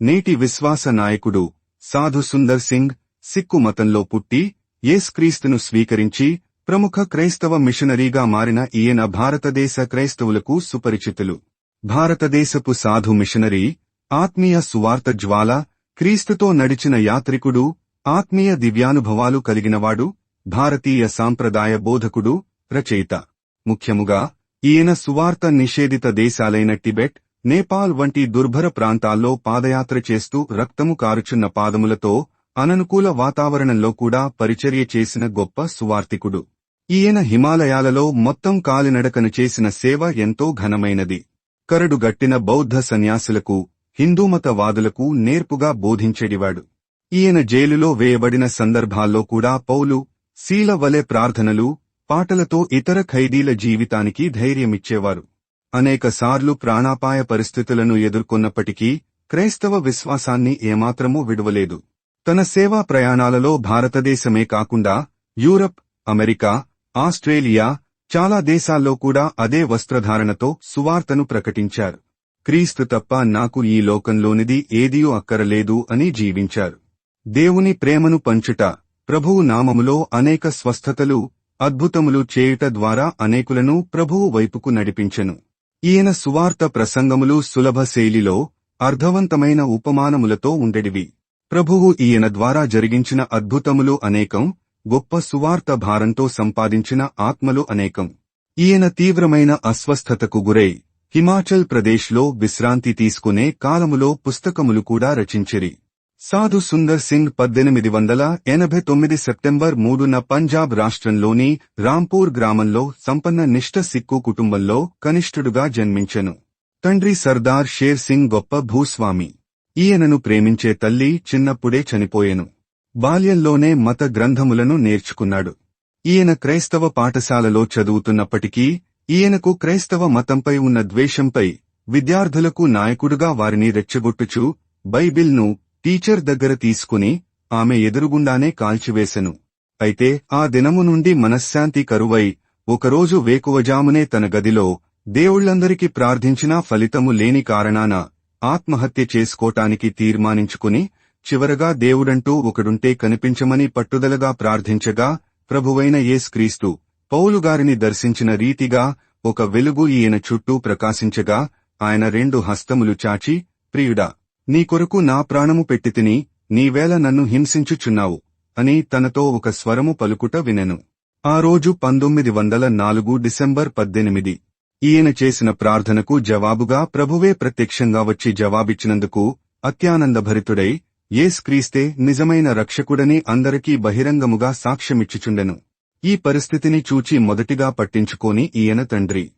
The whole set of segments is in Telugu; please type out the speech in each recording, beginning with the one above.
నేటి విశ్వాస నాయకుడు సాధు సుందర్ సింగ్ సిక్కు మతంలో పుట్టి యేస్క్రీస్తును స్వీకరించి ప్రముఖ క్రైస్తవ మిషనరీగా మారిన ఈయన భారతదేశ క్రైస్తవులకు సుపరిచితులు. భారతదేశపు సాధు మిషనరీ ఆత్మీయ సువార్త జ్వాల క్రీస్తుతో నడిచిన యాత్రికుడు ఆత్మీయ దివ్యానుభవాలు కలిగినవాడు భారతీయ సాంప్రదాయ బోధకుడు రచయిత. ముఖ్యముగా ఈయన సువార్త నిషేధిత దేశాలైన టిబెట్ నేపాల్ వంటి దుర్భర ప్రాంతాల్లో పాదయాత్ర చేస్తూ రక్తము కారుచున్న పాదములతో అననుకూల వాతావరణంలో కూడా పరిచర్య చేసిన గొప్ప సువార్తికుడు ఈయన హిమాలయాలలో మొత్తం కాలినడకను చేసిన సేవ ఎంతో ఘనమైనది. కరడుగట్టిన బౌద్ధ సన్యాసులకు హిందూమతవాదులకు నేర్పుగా బోధించేడివాడు. ఈయన జైలులో వేయబడిన సందర్భాల్లో కూడా పౌలు శీల వలె ప్రార్థనలు పాటలతో ఇతర ఖైదీల జీవితానికి ధైర్యమిచ్చేవారు. అనేకసార్లు ప్రాణాపాయ పరిస్థితులను ఎదుర్కొన్నప్పటికీ క్రైస్తవ విశ్వాసాన్ని ఏమాత్రమూ విడువలేదు. తన సేవా ప్రయాణాలలో భారతదేశమే కాకుండా యూరప్ అమెరికా ఆస్ట్రేలియా చాలా దేశాల్లో కూడా అదే వస్త్రధారణతో సువార్తను ప్రకటించారు. క్రీస్తు తప్ప నాకు ఈ లోకంలోనిది ఏదియూ అక్కరలేదు అని జీవించారు. దేవుని ప్రేమను పంచుట ప్రభువు నామములో అనేక స్వస్థతలు అద్భుతములు చేయుట ద్వారా అనేకులను ప్రభువు వైపుకు నడిపించెను. ఈయన సువార్త ప్రసంగములు సులభ శైలిలో అర్థవంతమైన ఉపమానములతో ఉండెడివి. ప్రభువు ఈయన ద్వారా జరిగించిన అద్భుతములు అనేకం గొప్ప సువార్త భారంతో సంపాదించిన ఆత్మలు అనేకం. ఈయన తీవ్రమైన అస్వస్థతకు గురై హిమాచల్ ప్రదేశ్లో విశ్రాంతి తీసుకునే కాలములో పుస్తకములు కూడా రచించిరి. సాధు సుందర్ సింగ్ పద్దెనిమిది వందల ఎనభై తొమ్మిది సెప్టెంబర్ మూడున పంజాబ్ రాష్ట్రంలోని రాంపూర్ గ్రామంలో సంపన్న నిష్ఠ సిక్కు కుటుంబంలో కనిష్ఠుడుగా జన్మించెను. తండ్రి సర్దార్ షేర్ సింగ్ గొప్ప భూస్వామి. ఈయనను ప్రేమించే తల్లి చిన్నప్పుడే చనిపోయెను. బాల్యంలోనే మత గ్రంథములను నేర్చుకున్నాడు. ఈయన క్రైస్తవ పాఠశాలలో చదువుతున్నప్పటికీ ఈయనకు క్రైస్తవ మతంపై ఉన్న ద్వేషంపై విద్యార్థులకు నాయకుడుగా వారిని రెచ్చగొట్టుచు బైబిల్ను టీచర్ దగ్గర తీసుకుని ఆమె ఎదురుగుండానే కాల్చివేశెను అయితే ఆ దినము నుండి మనశ్శాంతి కరువై ఒకరోజు వేకువజామునే తన గదిలో దేవుళ్ళందరికీ ప్రార్థించినా ఫలితము లేని కారణాన ఆత్మహత్య చేసుకోటానికి తీర్మానించుకుని చివరగా దేవుడంటూ ఒకడుంటే కనిపించమని పట్టుదలగా ప్రార్థించగా ప్రభువైన యేస్క్రీస్తు పౌలుగారిని దర్శించిన రీతిగా ఒక వెలుగు ఈయన చుట్టూ ప్రకాశించగా ఆయన రెండు హస్తములు చాచి ప్రియుడా నీ కొరకు నా ప్రాణము పెట్టితిని నీవేళ నన్ను హింసించుచున్నావు అని తనతో ఒక స్వరము పలుకుట వినెను. ఆ రోజు పంతొమ్మిది వందల నాలుగు డిసెంబర్ పద్దెనిమిది. ఈయన చేసిన ప్రార్థనకు జవాబుగా ప్రభువే ప్రత్యక్షంగా వచ్చి జవాబిచ్చినందుకు అత్యానందభరితుడై యేస్క్రీస్తే నిజమైన రక్షకుడని అందరికీ బహిరంగముగా సాక్ష్యమిచ్చుచుండెను. ఈ పరిస్థితిని చూచి మొదటిగా పట్టించుకోని ఈయన తండ్రి.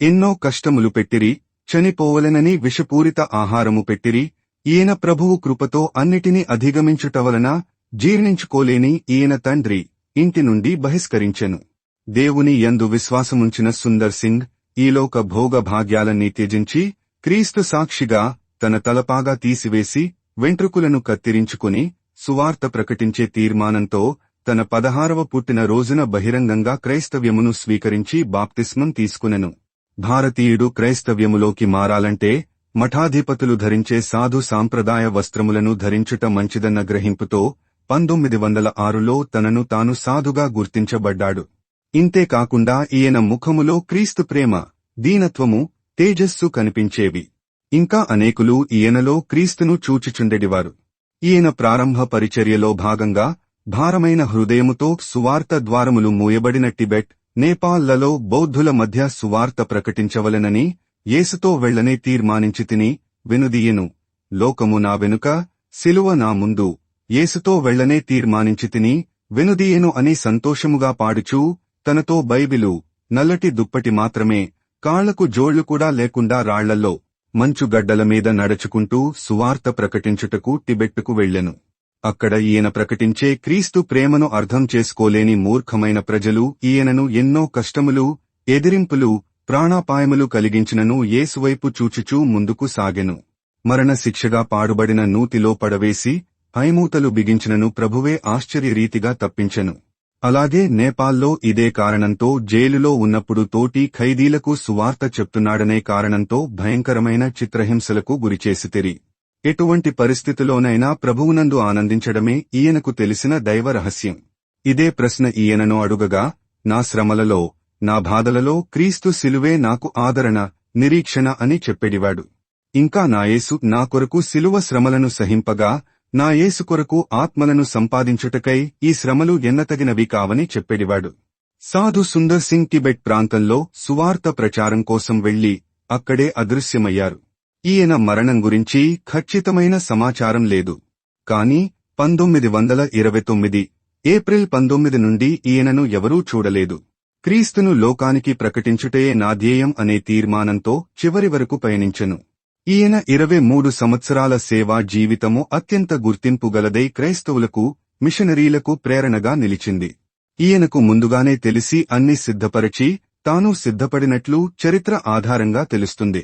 ఎన్నో కష్టములు పెట్టిరి చనిపోవలెనని విషపూరిత ఆహారము పెట్టిరి ఈయన ప్రభువు కృపతో అన్నిటినీ అధిగమించుట వలన జీర్ణించుకోలేని ఈయన తండ్రి ఇంటి నుండి బహిష్కరించెను. దేవుని యందు విశ్వాసముంచిన సుందర్ సింగ్ ఈలోక భోగ భాగ్యాలన్నీ త్యజించి క్రీస్తు సాక్షిగా తన తలపాగా తీసివేసి వెంట్రుకులను కత్తిరించుకుని సువార్త ప్రకటించే తీర్మానంతో తన పదహారవ పుట్టిన రోజున బహిరంగంగా క్రైస్తవ్యమును స్వీకరించి బాప్తిస్మం తీసుకునెను. భారతీయుడు క్రైస్తవ్యములోకి మారాలంటే మఠాధిపతులు ధరించే సాధు సాంప్రదాయ వస్త్రములను ధరించుట మంచిదన్న గ్రహింపుతో పంతొమ్మిది వందల ఆరులో తనను తాను సాధుగా గుర్తించబడ్డాడు. ఇంతేకాకుండా ఈయన ముఖములో క్రీస్తు ప్రేమ దీనత్వము తేజస్సు కనిపించేవి. ఇంకా అనేకులు ఈయనలో క్రీస్తును చూచిచుండెడివారు. ఈయన ప్రారంభ పరిచర్యలో భాగంగా భారమైన హృదయముతో సువార్త ద్వారములు మూయబడిన టిబెట్ నేపాల్లలో బౌద్ధుల మధ్య సువార్త ప్రకటించవలెనని యేసుతో వెళ్ళనే తీర్మానించి తిని వెనుదీయెను లోకము నా వెనుక సిలువ నా ముందు. యేసుతో వెళ్ళనే తీర్మానించి తిని వెనుదీయెను అని సంతోషముగా పాడుచూ తనతో బైబిలు నల్లటి దుప్పటి మాత్రమే కాళ్ళకు జోళ్ళు కూడా లేకుండా రాళ్ళలో మంచుగడ్డల మీద నడుచుకుంటూ సువార్త ప్రకటించుటకు టిబెట్టుకు వెళ్ళెను అక్కడ ఈయన ప్రకటించే క్రీస్తు ప్రేమను అర్థం చేసుకోలేని మూర్ఖమైన ప్రజలు ఈయనను ఎన్నో కష్టములు ఎదిరింపులు ప్రాణాపాయములు కలిగించినను ఏసువైపు చూచుచూ ముందుకు సాగెను. మరణ శిక్షగా పాడుబడిన నూతిలో పడవేసి హైమూతలు బిగించినను ప్రభువే ఆశ్చర్యరీతిగా తప్పించెను. అలాగే నేపాల్లో ఇదే కారణంతో జైలులో ఉన్నప్పుడు తోటి ఖైదీలకు సువార్త చెప్తున్నాడనే కారణంతో భయంకరమైన చిత్రహింసలకు గురిచేసితిరి. ఎటువంటి పరిస్థితిలోనైనా ప్రభువునందు ఆనందించడమే ఈయనకు తెలిసిన దైవ రహస్యం. ఇదే ప్రశ్న ఈయనను అడుగగా నా శ్రమలలో నా బాధలలో క్రీస్తు శిలువే నాకు ఆదరణ నిరీక్షణ అని చెప్పెడివాడు. ఇంకా నా యేసు నా కొరకు శిలువ శ్రమలను సహింపగా నా యేసు కొరకు ఆత్మలను సంపాదించుటకై ఈ శ్రమలు ఎన్నతగినవి కావని చెప్పెడివాడు. సాధు సుందర్ సింగ్ టిబెట్ ప్రాంతంలో సువార్త ప్రచారం కోసం వెళ్ళి అక్కడే అదృశ్యమయ్యారు. ఈయన మరణం గురించి ఖచ్చితమైన సమాచారం లేదు. కాని పంతొమ్మిది వందల ఇరవై తొమ్మిది ఏప్రిల్ పంతొమ్మిది నుండి ఈయనను ఎవరూ చూడలేదు. క్రీస్తును లోకానికి ప్రకటించుటే నా ధ్యేయం అనే తీర్మానంతో చివరి వరకు పయనించెను. ఈయన ఇరవై మూడు సంవత్సరాల సేవా జీవితము అత్యంత గుర్తింపు గలదై క్రైస్తవులకు మిషనరీలకు ప్రేరణగా నిలిచింది. ఈయనకు ముందుగానే తెలిసి అన్ని సిద్ధపరచి తాను సిద్ధపడినట్లు చరిత్ర ఆధారంగా తెలుస్తుంది.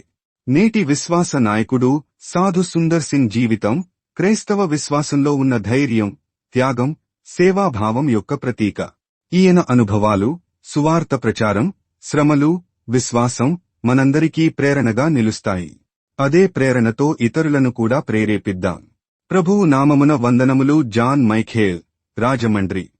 నేటి విశ్వాస నాయకుడు సాధు సుందర్ సింగ్ జీవితం క్రైస్తవ విశ్వాసంలో ఉన్న ధైర్యం త్యాగం సేవాభావం యొక్క ప్రతీక. ఈయన అనుభవాలు సువార్త ప్రచారం శ్రమలు విశ్వాసం మనందరికీ ప్రేరణగా నిలుస్తాయి. అదే ప్రేరణతో ఇతరులను కూడా ప్రేరేపిద్దాం. ప్రభువు నామమున వందనములు జాన్ మైఖేల్ రాజమండ్రి.